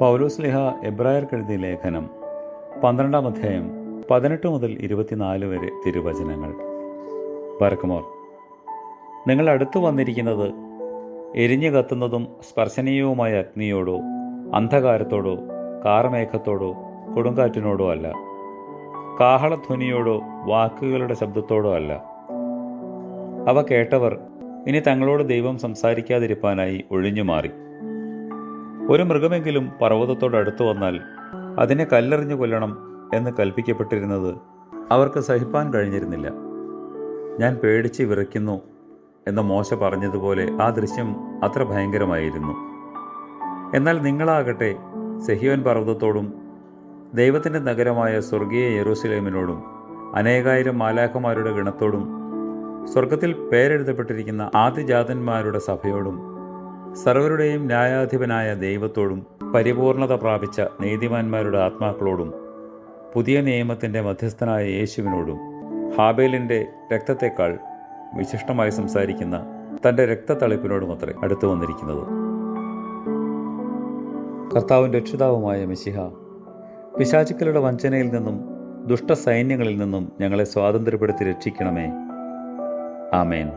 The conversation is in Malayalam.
പൗലോസ്ലിഹ എബ്രായർക്കെഴുതിയ ലേഖനം പന്ത്രണ്ടാം അധ്യായം പതിനെട്ട് മുതൽ ഇരുപത്തിനാല് വരെ തിരുവചനങ്ങൾ. ബർക്കുമോർ നിങ്ങൾ അടുത്തു വന്നിരിക്കുന്നത് എരിഞ്ഞു കത്തുന്നതും സ്പർശനീയവുമായ അഗ്നിയോടോ അന്ധകാരത്തോടോ കാർമേഘത്തോടോ കൊടുങ്കാറ്റിനോടോ അല്ല. കാഹളധ്വനിയോടോ വാക്കുകളുടെ ശബ്ദത്തോടോ അല്ല. അവ കേട്ടവർ ഇനി തങ്ങളോട് ദൈവം സംസാരിക്കാതിരിപ്പാനായി ഒഴിഞ്ഞുമാറി. ഒരു മൃഗമെങ്കിലും പർവതത്തോട് അടുത്തു വന്നാൽ അതിനെ കല്ലെറിഞ്ഞു കൊല്ലണം എന്ന് കൽപ്പിക്കപ്പെട്ടിരുന്നത് അവർക്ക് സഹിപ്പാൻ കഴിഞ്ഞിരുന്നില്ല. ഞാൻ പേടിച്ച് വിറയ്ക്കുന്നു എന്ന് മോശ പറഞ്ഞതുപോലെ ആ ദൃശ്യം അത്ര ഭയങ്കരമായിരുന്നു. എന്നാൽ നിങ്ങളാകട്ടെ സെഹിയോൻ പർവതത്തോടും ദൈവത്തിന്റെ നഗരമായ സ്വർഗീയ യെറൂസലേമിനോടും അനേകായിരം മാലാഖമാരുടെ ഗണത്തോടും സ്വർഗത്തിൽ പേരെഴുതപ്പെട്ടിരിക്കുന്ന ആദിജാതന്മാരുടെ സഭയോടും സർവരുടെയും ന്യായാധിപനായ ദൈവത്തോടും പരിപൂർണത പ്രാപിച്ച നീതിമാന്മാരുടെ ആത്മാക്കളോടും പുതിയ നിയമത്തിന്റെ മധ്യസ്ഥനായ യേശുവിനോടും ഹാബേലിന്റെ രക്തത്തെക്കാൾ വിശിഷ്ടമായി സംസാരിക്കുന്ന തന്റെ രക്തത്തളിപ്പിനോടും അത്രേ അടുത്തു വന്നിരിക്കുന്നത്. കർത്താവും രക്ഷിതാവുമായ മിശിഹ പിശാചുക്കളുടെ വഞ്ചനയിൽ നിന്നും ദുഷ്ടസൈന്യങ്ങളിൽ നിന്നും ഞങ്ങളെ സ്വാതന്ത്ര്യപ്പെടുത്തി രക്ഷിക്കണമേ. ആമേൻ.